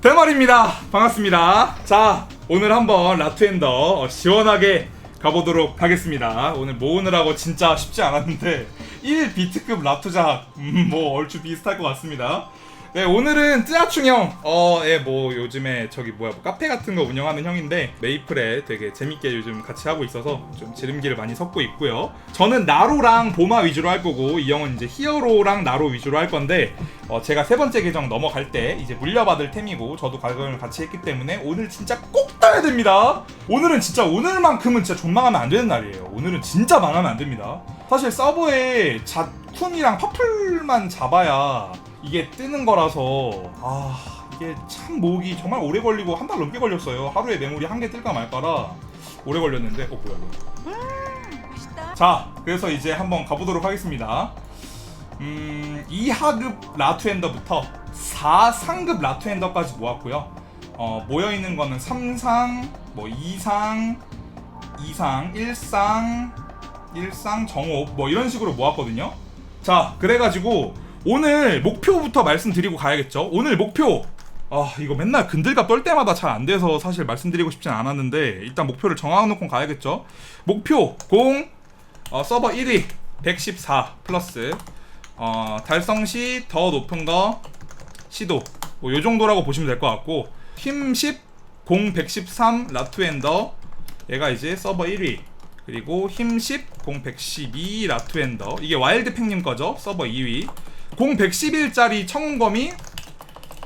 대말입니다. 반갑습니다. 자, 오늘 한번 라투엔더 어, 시원하게 가보도록 하겠습니다. 오늘 모으느라고 진짜 쉽지 않았는데 1비트급 라투작 음, 뭐 얼추 비슷할 것 같습니다. 네, 오늘은 쯔아충 형, 어, 예, 뭐 요즘에 저기 뭐야 뭐 카페 같은 거 운영하는 형인데 메이플에 되게 재밌게 요즘 같이 하고 있어서 좀 지름길을 많이 섞고 있고요. 저는 나로랑 보마 위주로 할 거고 이 형은 이제 히어로랑 나로 위주로 할 건데 어, 제가 세 번째 계정 넘어갈 때 이제 물려받을 템이고 저도 가격을 같이 했기 때문에 오늘 진짜 꼭 따야 됩니다. 오늘은 진짜 오늘만큼은 진짜 존망하면 안 되는 날이에요. 오늘은 진짜 망하면 안 됩니다. 사실 서버에 잣쿤이랑 퍼플만 잡아야 이게 뜨는 거라서 아 이게 참 모으기 정말 오래 걸리고 한 달 넘게 걸렸어요. 하루에 메모리 한 개 뜰까 말까라 오래 걸렸는데 어 뭐야 이거. 자 그래서 이제 한번 가보도록 하겠습니다. 음 2하급 라투엔더부터 4상급 라투엔더까지 모았고요. 어 모여 있는 거는 3상, 뭐 2상, 2상, 1상, 1상, 정옥 뭐 이런 식으로 모았거든요. 자 그래가지고 오늘 목표부터 말씀드리고 가야겠죠. 오늘 목표. 아 이거 맨날 근들갑 떨 때마다 잘 안 돼서 사실 말씀드리고 싶진 않았는데 일단 목표를 정해놓고 가야겠죠. 목표 공 어, 서버 1위 114 플러스 어, 달성 시 더 높은 거 시도. 뭐 요 정도라고 보시면 될 것 같고. 힘 10, 공 113 라투엔더. 얘가 이제 서버 1위. 그리고 힘 10, 공 112 라투엔더. 이게 와일드 팽님 거죠? 서버 2위 공 111짜리 청검이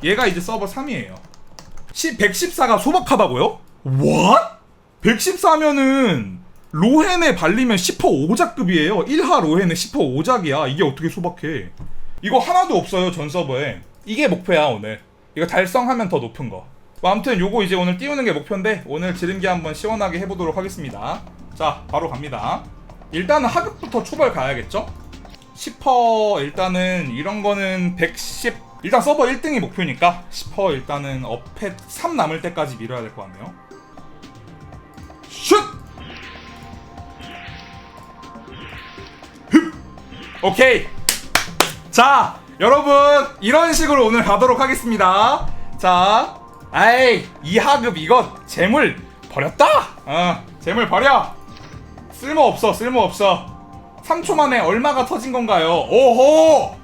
얘가 이제 서버 3위에요. 10, 114가 소박하다고요? What? 114면은 로헨에 발리면 10% 5작급이에요. 1하 로헨에 10% 5작이야. 이게 어떻게 소박해? 이거 하나도 없어요 전 서버에. 이게 목표야 오늘. 이거 달성하면 더 높은 거. 뭐, 아무튼 요거 이제 오늘 띄우는 게 목표인데 오늘 지름기 한번 시원하게 해보도록 하겠습니다. 자 바로 갑니다. 일단은 하급부터 초벌 가야겠죠 10% 일단은 이런 거는 110 일단 서버 1등이 목표니까 10% 일단은 어펫 3 남을 때까지 밀어야 될 것 같네요. 슛! 흡! 오케이. 자 여러분 이런 식으로 오늘 가도록 하겠습니다. 자 아이 이 하급 이거 재물 버렸다? 어 재물 버려. 쓸모없어 쓸모없어 3초 만에 얼마가 터진 건가요 오호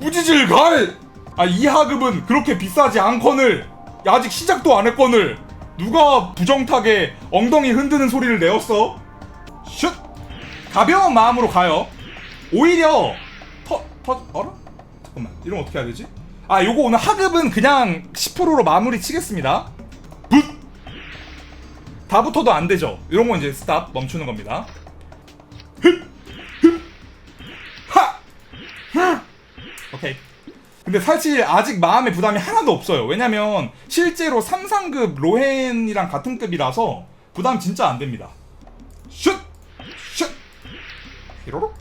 꾸지질 갈 아 이 하급은 그렇게 비싸지 않거늘 아직 시작도 안 했거늘 누가 부정타게 엉덩이 흔드는 소리를 내었어 슛 가벼운 마음으로 가요 오히려 터, 터, 어라? 잠깐만 이러면 어떻게 해야 되지? 아 요거 오늘 하급은 그냥 10%로 마무리 치겠습니다 붓! 다 붙어도 안 되죠 이런 건 이제 스탑 멈추는 겁니다 흡! 흡! 오케이 근데 사실 아직 마음의 부담이 하나도 없어요 왜냐면 실제로 3상급 로헨이랑 같은 급이라서 부담 진짜 안 됩니다 슛! 슛! 히로로?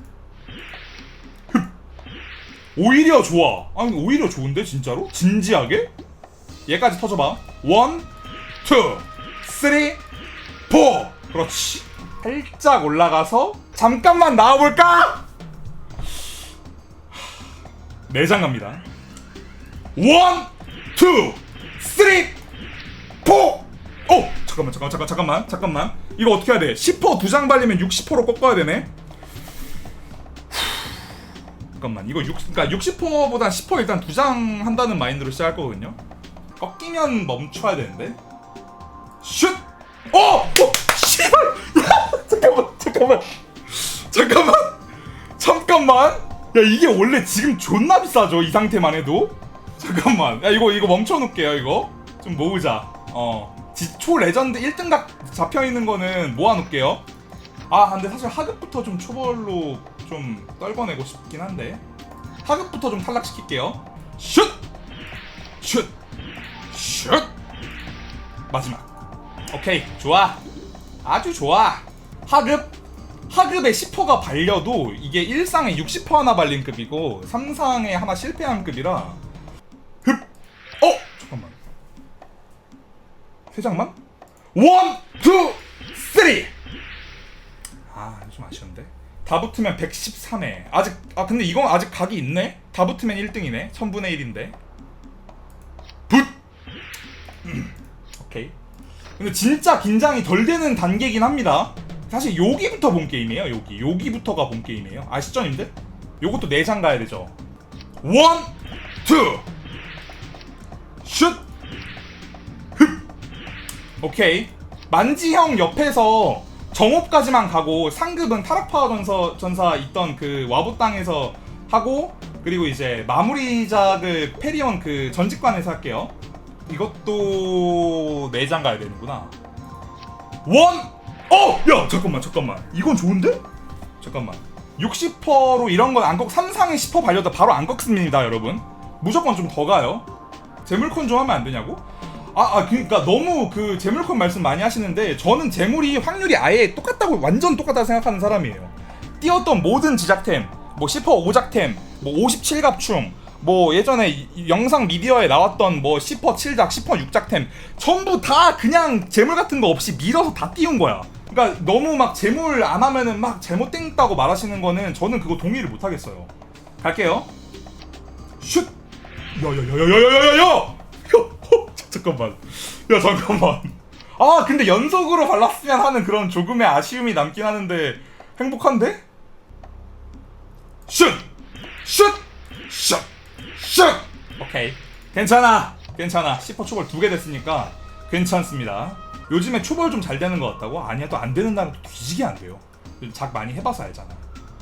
오히려 좋아. 아니 오히려 좋은데 진짜로? 진지하게? 얘까지 터져봐. 원, 투, 쓰리, 포. 그렇지. 살짝 올라가서 잠깐만 나와볼까? 내장 갑니다. 원, 투, 쓰리, 포. 어 잠깐만 잠깐만 잠깐 잠깐만 잠깐만. 이거 어떻게 해야 돼? 10%두 장 발리면 60%로 꺾어야 되네. 잠깐만 이거 6 그러니까 60%보다 10% 일단 두 장 한다는 마인드로 시작할 거거든요. 꺾이면 멈춰야 되는데. 슛! 어! 어! 씨발! 야, 잠깐만 잠깐만 잠깐만 잠깐만 야 이게 원래 지금 존나 비싸죠 이 상태만 해도? 잠깐만. 야 이거 이거 멈춰 놓을게요 이거. 좀 모으자. 어. 지초 레전드 1등각 잡혀 있는 거는 모아 놓을게요. 아 근데 사실 하급부터 좀 초벌로 좀 떨궈내고 싶긴 한데. 하급부터 좀 탈락시킬게요. 슛! 슛! 슛! 마지막. 오케이 좋아. 아주 좋아. 하급 하급에 10%가 발려도 이게 1상에 60% 하나 발린 급이고 3상에 하나 실패한 급이라 흡! 어! 잠깐만 세 장만? 원, 투, 쓰리! 아, 좀 아쉬운데. 다 붙으면 113회. 아직 아 근데 이건 아직 각이 있네. 다 붙으면 1등이네. 1000분의 1인데. 붙. 오케이. 근데 진짜 긴장이 덜 되는 단계긴 합니다. 사실 여기부터 본 게임이에요. 여기 여기부터가 본 게임이에요. 아시죠, 님들? 요것도 내장 가야 되죠. 원, 투, 슛, 흡. 오케이. 만지형 옆에서 정업까지만 가고 상급은 타락파워 전사, 전사 있던 그 와보 땅에서 하고 그리고 이제 마무리작을 페리온 그 전직관에서 할게요. 이것도 내장 가야 되는구나. 원! 어! 야 잠깐만 잠깐만 이건 좋은데? 잠깐만 60%로 이런 건 안 꺾, 3상에 10% 발려도 바로 안 꺾습니다 여러분 무조건 좀 더 가요 재물콘 좀 하면 안 되냐고? 아, 아 그니까 너무 그 재물콘 말씀 많이 하시는데 저는 재물이 확률이 아예 똑같다고 완전 똑같다고 생각하는 사람이에요 띄었던 모든 지작템 뭐 10% 오작템 뭐 57갑충 뭐 예전에 이- 이 영상 미디어에 나왔던 뭐 10% 7작 10% 6작템 전부 다 그냥 재물 같은 거 없이 밀어서 다 띄운 거야 그러니까 너무 막 재물 안 하면은 막 잘못됐다고 말하시는 거는 저는 그거 동의를 못 하겠어요. 갈게요. 슛! 어, 잠깐만. 야 잠깐만. 아 근데 연속으로 발랐으면 하는 그런 조금의 아쉬움이 남긴 하는데 행복한데? 슛! 슛! 슛! 슛! 오케이. 괜찮아. 괜찮아. 10% 초벌 두 개 됐으니까 괜찮습니다 요즘에 초벌 좀 잘 되는 것 같다고? 아니야 또 안 되는 날은 또 뒤지게 안 돼요. 작 많이 해봐서 알잖아.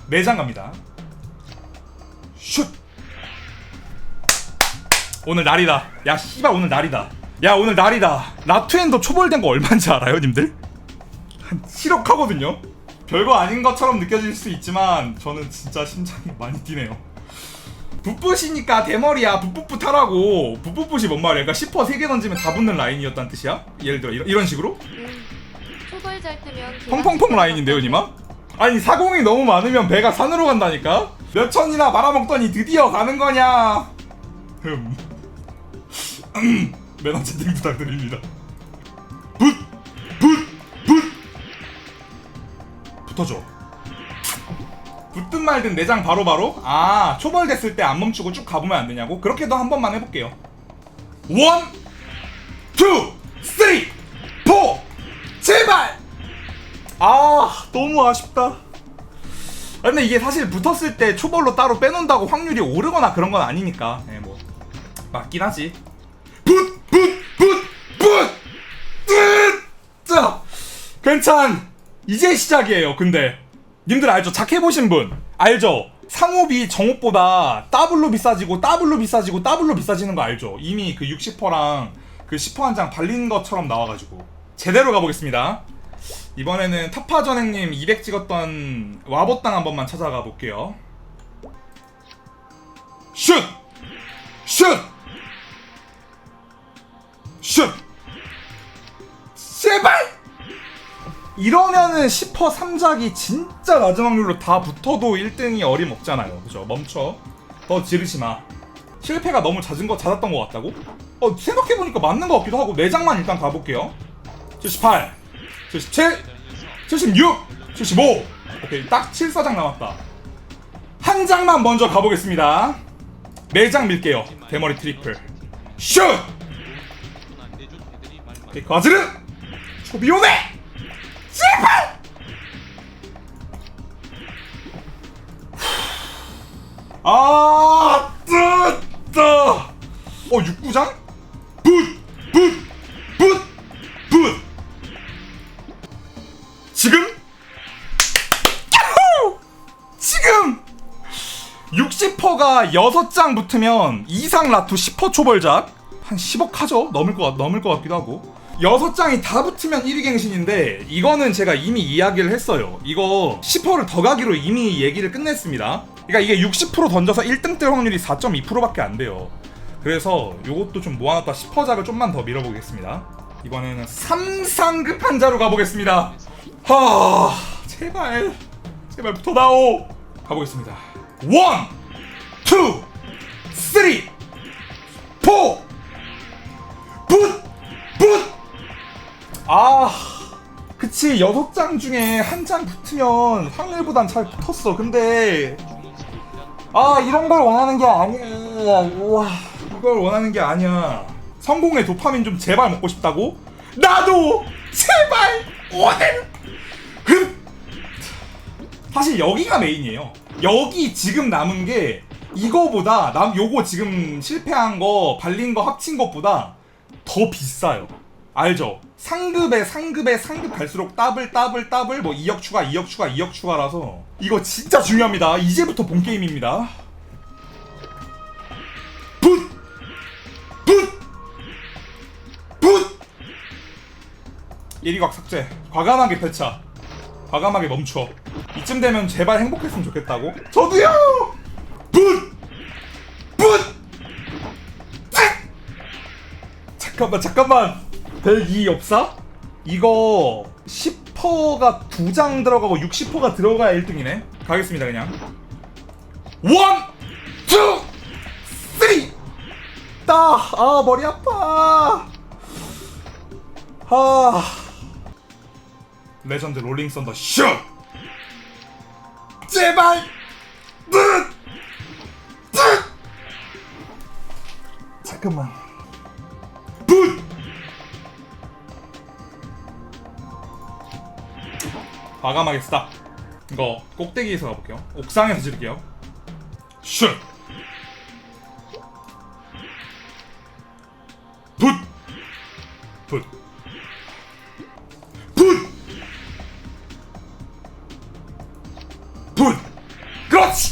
내장 갑니다. 슛! 오늘 날이다. 야 씨발 오늘 날이다. 야 오늘 날이다. 라투엔더 초벌된 거 얼마인지 알아요 님들? 한 7억 하거든요? 별거 아닌 것처럼 느껴질 수 있지만 저는 진짜 심장이 많이 뛰네요 붓붓이니까 대머리야 붓붓붓 하라고 붓붓붓이 뭔 말이야 그러니까 10% 3개 던지면 다 붙는 라인이었다는 뜻이야? 예를 들어 이런, 이런 식으로? 음, 초벌 잘 뜨면 펑펑펑 라인인데요 니마? 아니 사공이 너무 많으면 배가 산으로 간다니까? 몇 천이나 말아먹더니 드디어 가는 거냐 흠 음. 매너 채팅 부탁드립니다 붓! 붓! 붓! 붙어줘 붙든 말든 내장 바로바로? 아 초벌됐을 때 안 멈추고 쭉 가보면 안 되냐고? 그렇게도 한 번만 해볼게요 원! 투! 쓰리! 포! 제발! 아 너무 아쉽다 아, 근데 이게 사실 붙었을 때 초벌로 따로 빼놓는다고 확률이 오르거나 그런 건 아니니까 네, 뭐 맞긴 하지 붓 붓 붓 붓 붓 자 괜찮 이제 시작이에요 근데 님들 알죠 착해보신 분 알죠 상업이 정업보다 더블로 비싸지고 더블로 비싸지고 더블로 비싸지는 거 알죠 이미 그 60%랑 그 10%한 장 발린 것처럼 나와가지고 제대로 가보겠습니다 이번에는 타파 전행님 200 찍었던 와보땅 한 번만 찾아가 볼게요. 슛! 슛! 슛! 제발! 이러면은 10% 3작이 진짜 확률로 다 붙어도 1등이 어림없잖아요. 그죠? 멈춰. 더 지르지 마. 실패가 너무 잦은 거 잦았던 것 같다고? 어, 생각해보니까 맞는 것 같기도 하고, 4장만 일단 가볼게요. 78, 77, 76, 75. 오케이, 딱 7사장 남았다. 한 장만 먼저 가보겠습니다. 4장 밀게요. 대머리 트리플. 슛! 오케이, 과즈르! 초비오네! 제발! 아, 뜨다! 어, 6구장? 붓! 붓! 붓! 붓! 지금? 야호! 지금! 60%가 6장 붙으면 이상 라투 10% 초벌작 한 10억 하죠? 넘을 것, 같- 넘을 것 같기도 하고 6장이 다 붙으면 1위 갱신인데 이거는 제가 이미 이야기를 했어요. 이거 10%를 더 가기로 이미 얘기를 끝냈습니다. 그러니까 이게 60% 던져서 1등 뜰 확률이 4.2%밖에 안 돼요. 그래서 요것도 좀 모아놨다 10%작을 좀만 더 밀어보겠습니다. 이번에는 3상급 환자로 가보겠습니다. 하 제발. 제발 붙어다오. 가보겠습니다. 원, 투, 쓰리, 포, 붓, 붓. 아, 그치 여섯 장 중에 한 장 붙으면 확률보단 잘 붙었어. 근데 아 이런 걸 원하는 게 아니야. 우와, 이걸 원하는 게 아니야. 성공의 도파민 좀 제발 먹고 싶다고? 나도 제발 오늘 흡 사실 여기가 메인이에요. 여기 지금 남은 게 이거보다 남 요거 지금 실패한 거 발린 거 합친 것보다 더 비싸요. 알죠? 상급에 상급에 상급 갈수록 더블 더블 더블 뭐 2억 추가 2억 추가 2억 추가라서 이거 진짜 중요합니다. 이제부터 본 게임입니다. 붓! 붓! 붓! 1위각 삭제. 과감하게 펼쳐. 과감하게 멈춰. 이쯤 되면 제발 행복했으면 좋겠다고. 저도요! 붓! 붓! 찌! 잠깐만, 잠깐만. 102 없사? 이거 10%가 두 장 들어가고 60%가 들어가야 1등이네. 가겠습니다, 그냥. 원! 투! 쓰리! 따! 아, 머리 아파! 아. 레전드 롤링 썬더 슛! 제발! 늦! 늦! 잠깐만. 붓! 과감하게 스탑. 이거 꼭대기에서 가볼게요. 옥상에서 지를게요. 슛! 붓! 붓! 붓! 붓! 그렇지!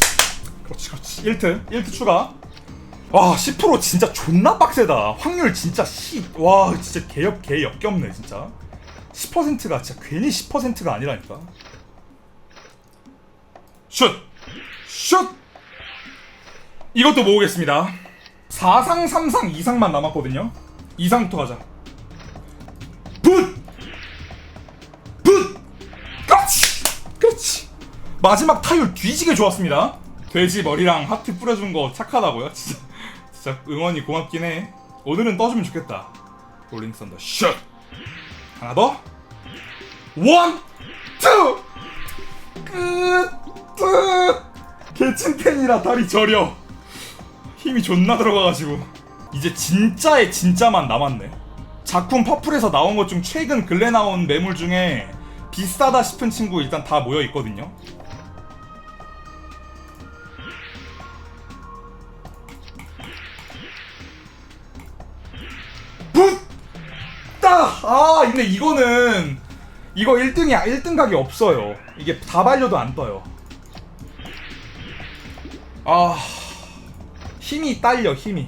그렇지, 그렇지. 1트, 1트 추가. 와, 10% 진짜 존나 빡세다. 확률 진짜 씨. 와, 진짜 개역, 개 역겹네, 진짜. 10%가 진짜 괜히 10%가 아니라니까. 슛! 슛! 이것도 모으겠습니다. 4상, 3상, 2상만 남았거든요. 2상부터 가자. 붓! 붓! 그렇지! 그렇지! 마지막 타율 뒤지게 좋았습니다. 돼지 머리랑 하트 뿌려준 거 착하다고요? 진짜, 진짜 응원이 고맙긴 해. 오늘은 떠주면 좋겠다. 롤링 썬더 슛! 하나 더. 원! 투! 끝! 끝! 개찐텐이라 다리 저려. 힘이 존나 들어가가지고 이제 진짜의 진짜만 남았네. 작품 퍼플에서 나온 것 중 최근 근래 나온 매물 중에 비싸다 싶은 친구 일단 다 모여 있거든요. 붙다. 아 근데 이거는 이거 1등이야. 1등 각이 없어요. 이게 다 발려도 안 떠요. 아 힘이 딸려 힘이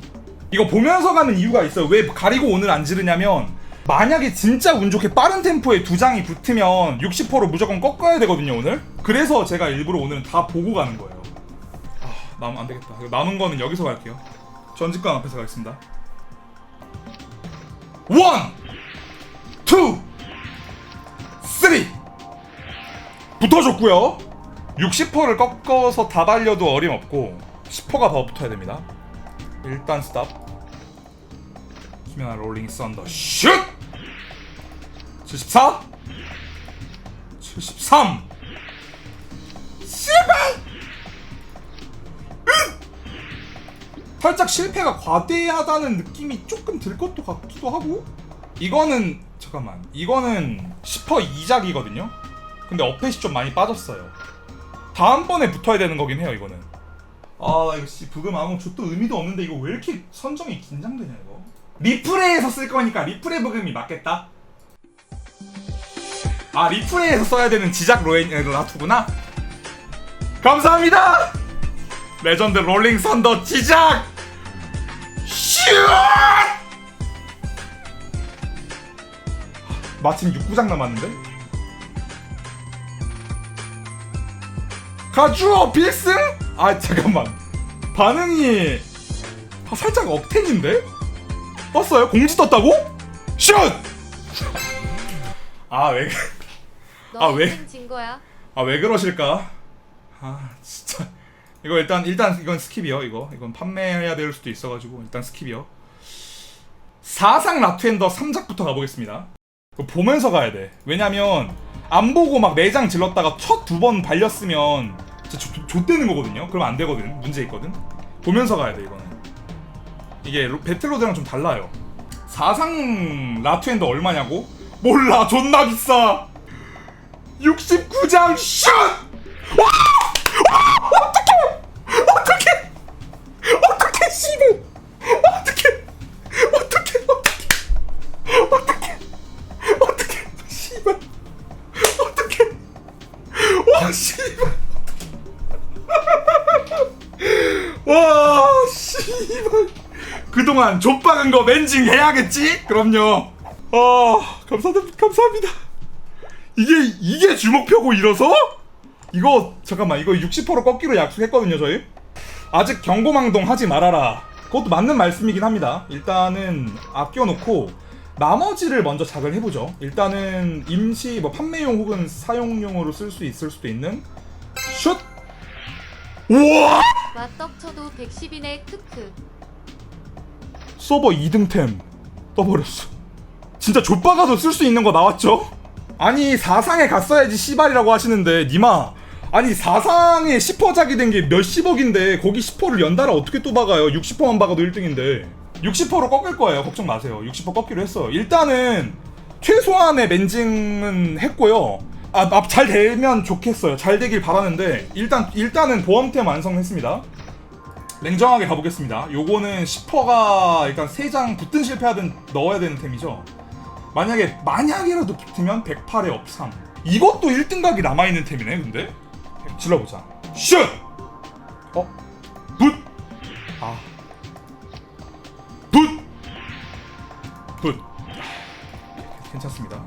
이거 보면서 가는 이유가 있어요 왜 가리고 오늘 안 지르냐면 만약에 진짜 운 좋게 빠른 템포에 두 장이 붙으면 60%로 무조건 꺾어야 되거든요 오늘 그래서 제가 일부러 오늘은 다 보고 가는 거예요 아 남, 안 되겠다 남은 거는 여기서 갈게요 전직관 앞에서 가겠습니다 원! 투! 쓰리! 붙어줬고요 60%를 꺾어서 다 달려도 어림없고 10%가 더 붙어야 됩니다. 일단 스탑. 수면아 롤링 썬더 슛! 74 73 제발! 으! 살짝 실패가 과대하다는 느낌이 조금 들 것도 같기도 하고 이거는 잠깐만. 이거는 10% 이작이거든요? 근데 어펫이 좀 많이 빠졌어요. 다음번에 붙어야 되는 거긴 해요 이거는. 아씨 부금 아무 족도 의미도 없는데 이거 왜 이렇게 선정이 긴장되냐 이거? 리플레이에서 쓸 거니까 리플레이 부금이 맞겠다? 아 리플레이에서 써야 되는 지작 로엔 에, 라투구나? 감사합니다! 레전드 롤링 선더 지작! 슈 마침 6구장 남았는데 가주어 필승? 아 잠깐만 반응이 아, 살짝 억텐인데? 떴어요? 공지 떴다고? 슛! 아 왜 아, 너 왜? 인생 진 거야. 아 왜 그러실까? 아 진짜 이거 일단 일단 이건 스킵이요 이거 이건 판매해야 될 수도 있어가지고 일단 스킵이요 4상 라투엔더 3작부터 가보겠습니다 이거 보면서 가야 돼. 왜냐면 안 보고 막 4장 질렀다가 첫 두 번 발렸으면 진짜 조- 좆되는 거거든요. 그럼 안 되거든. 문제 있거든. 보면서 가야 돼 이거는. 이게 로- 배틀로드랑 좀 달라요. 사상 라투엔더 얼마냐고? 몰라 존나 비싸! 69장 슛! 동안 족박은 거 멘징 해야겠지? 그럼요. 아 감사합니다 감사합니다. 이게 이게 주목표고 일어서? 이거 잠깐만 이거 60% 꺾기로 약속했거든요 저희. 아직 경고망동 하지 말아라. 그것도 맞는 말씀이긴 합니다. 일단은 아껴놓고 나머지를 먼저 작을 해보죠. 일단은 임시 뭐 판매용 혹은 사용용으로 쓸 수 있을 수도 있는 슛 우와! 맞떡 쳐도 110이네 크크 서버 2등템 떠버렸어. 진짜 좆박아도 쓸 수 있는 거 나왔죠? 아니 사상에 갔어야지 씨발이라고 하시는데 니마. 아니 사상에 10%작이 된 게 몇십억인데 거기 10%를 연달아 어떻게 또 박아요? 60%만 박아도 1등인데. 60%로 꺾을 거예요. 걱정 마세요. 60% 꺾기로 했어요 일단은 최소한의 멘징은 했고요. 아, 아, 잘 되면 좋겠어요. 잘 되길 바라는데 일단 일단은 보험템 완성했습니다 냉정하게 가보겠습니다. 요거는 10%가 일단 3장 붙든 실패하든 넣어야 되는 템이죠. 만약에 만약이라도 붙으면 108의 업상. 이것도 1등 각이 남아있는 템이네 근데? 질러보자. 슛! 어? 붓! 아. 붓! 붓. 괜찮습니다.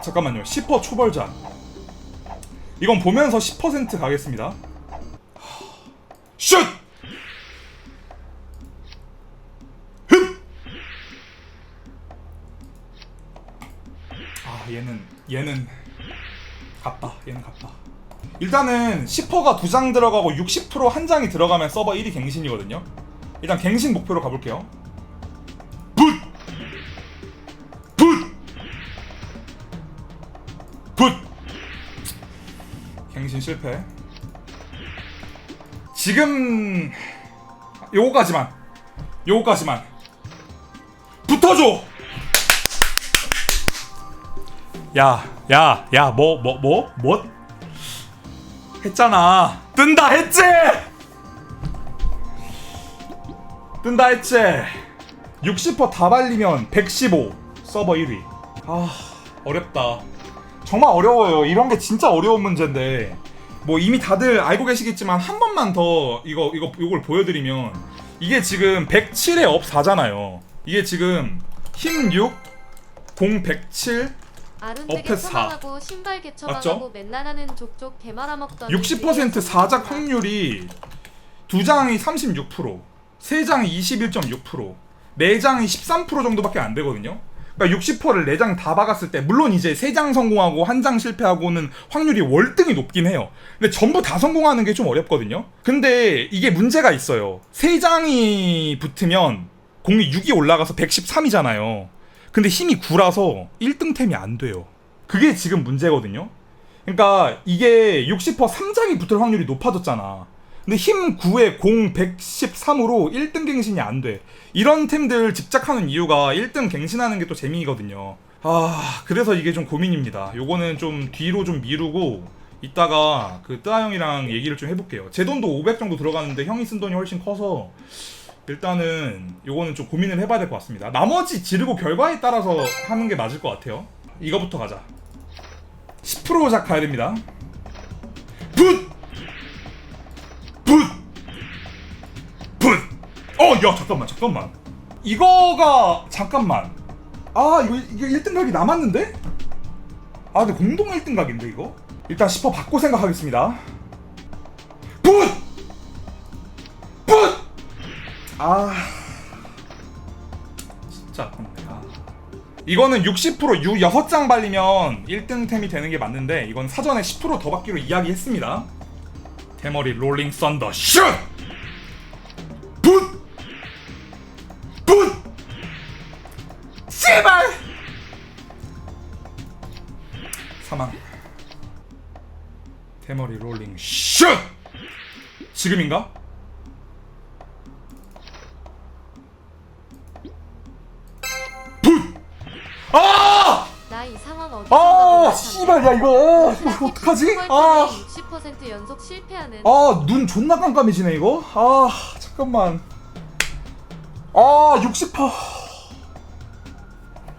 잠깐만요. 10% 초벌자. 이건 보면서 10% 가겠습니다. 슛! 얘는 갔다 얘는 갔다 일단은 10%가 두 장 들어가고 60%한 장이 들어가면 서버 1위 갱신이거든요 일단 갱신 목표로 가볼게요 붓! 붓! 붓! 갱신 실패 지금 요거까지만 요거까지만 붙어줘 야, 야, 야, 뭐, 뭐, 뭐, 뭐? 했잖아. 뜬다 했지? 뜬다 했지? 60%다 발리면 115 서버 1위. 아, 어렵다. 정말 어려워요. 이런 게 진짜 어려운 문제인데. 뭐 이미 다들 알고 계시겠지만 한 번만 더 이거 이거 이걸 보여드리면 이게 지금 107에 업 4잖아요. 이게 지금 힘 6, 공 107, 아른데게 어패 사. 처방하고 신발? 개처방하고 맨날 하는 족족 개말아먹던 60% 사작 확률이 두 장이 36%, 세 장이 21.6%, 네 장이 13% 정도밖에 안 되거든요. 그러니까 60%를 네 장 다 박았을 때 물론 이제 세 장 성공하고 한 장 실패하고는 확률이 월등히 높긴 해요. 근데 전부 다 성공하는 게 좀 어렵거든요. 근데 이게 문제가 있어요. 세 장이 붙으면 공이 6이 올라가서 113이잖아요. 근데 힘이 9라서 1등템이 안 돼요. 그게 지금 문제거든요. 그러니까 이게 60% 3장이 붙을 확률이 높아졌잖아. 근데 힘 9에 공 113으로 1등 갱신이 안 돼. 이런 템들 집착하는 이유가 1등 갱신하는 게 또 재미거든요. 아, 그래서 이게 좀 고민입니다. 요거는 좀 뒤로 좀 미루고 이따가 그 뜨아 형이랑 얘기를 좀 해볼게요. 제 돈도 500 정도 들어가는데 형이 쓴 돈이 훨씬 커서 일단은 요거는 좀 고민을 해봐야 될 것 같습니다. 나머지 지르고 결과에 따라서 하는 게 맞을 것 같아요. 이거부터 가자. 10%작 가야 됩니다. 붓! 붓! 붓! 어, 야, 잠깐만, 잠깐만. 이거가, 잠깐만. 아, 이거, 이거 1등 각이 남았는데? 아, 근데 공동 1등 각인데, 이거? 일단 10% 받고 생각하겠습니다. 아. 진짜 아깝네. 아. 이거는 60%유 6장 발리면 1등템이 되는 게 맞는데 이건 사전에 10%더 받기로 이야기했습니다. 대머리 롤링 썬더 슛! 붓! 붓! 제발! 사망. 대머리 롤링 슛! 지금인가? 아 씨발 야 이거 어, 이거 어떡하지? 아. 60% 연속 실패하는 아, 눈 존나 깜깜해지네, 이거. 아, 잠깐만. 아, 60%.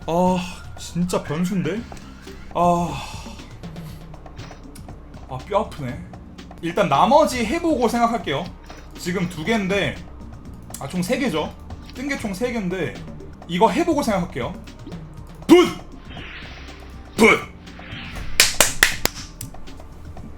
아, 진짜 변수인데? 아. 아, 뼈 아프네. 일단 나머지 해 보고 생각할게요. 지금 두 개인데, 아, 총 세 개죠? 뜬 게 총 세 개인데, 이거 해 보고 생각할게요. 붓! 붓!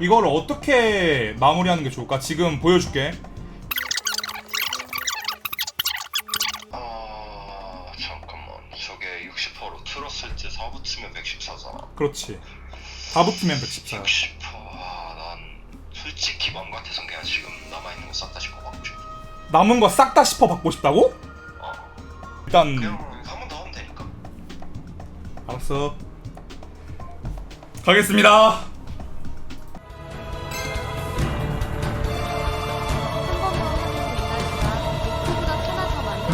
이걸 어떻게 마무리하는 게 좋을까? 지금 보여줄게. 아 잠깐만 저게 60%로 틀었을 때4 붙으면 114잖아 그렇지. 다 붙으면 114야. 60%난 솔직히 맘 같아선 그냥 지금 남아있는 거 싹다 짚어받고 싶어 남은 거 싹 다 씹어 받고 싶다고? 어 일단 그냥 한 번 더 하면 되니까 알았어. 가겠습니다.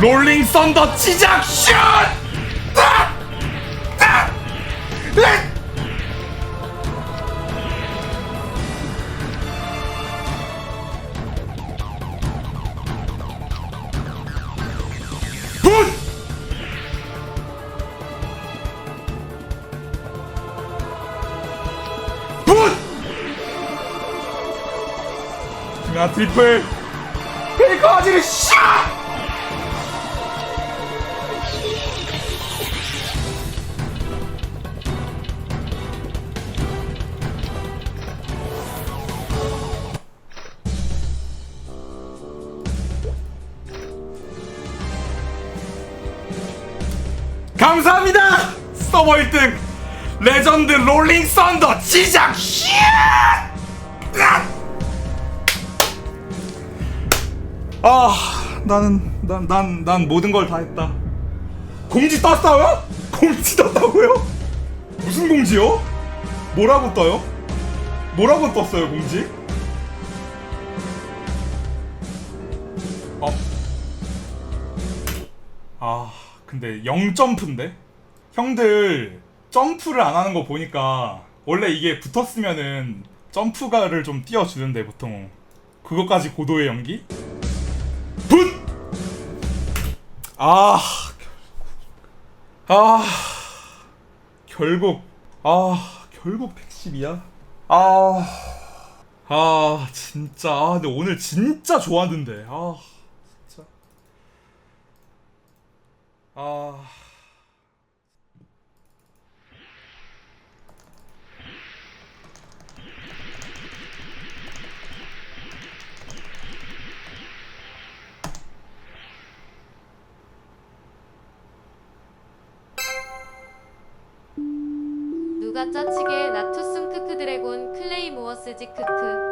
롤링 썬더 시작 슛! 넷! 굿! 굿! 야 트리플 페이커 아지를 샷! 레전드 롤링 썬더 시작! 슈! 아, 나는 난 난 난 모든 걸 다 했다. 공지 떴어요? 공지 떴다고요? 무슨 공지요? 뭐라고 떠요? 뭐라고 떴어요, 공지? 어. 아, 근데 0점프인데? 형들 점프를 안 하는 거 보니까 원래 이게 붙었으면은 점프가를 좀 띄워주는데 보통 그것까지 고도의 연기? 붓! 아, 아, 결국, 아, 결국 110이야? 아, 아, 진짜. 아, 근데 오늘 진짜 좋았는데. 아, 진짜. 아. 누가 짜치게 나투슨 크크 드래곤 클레이 모어스지 크크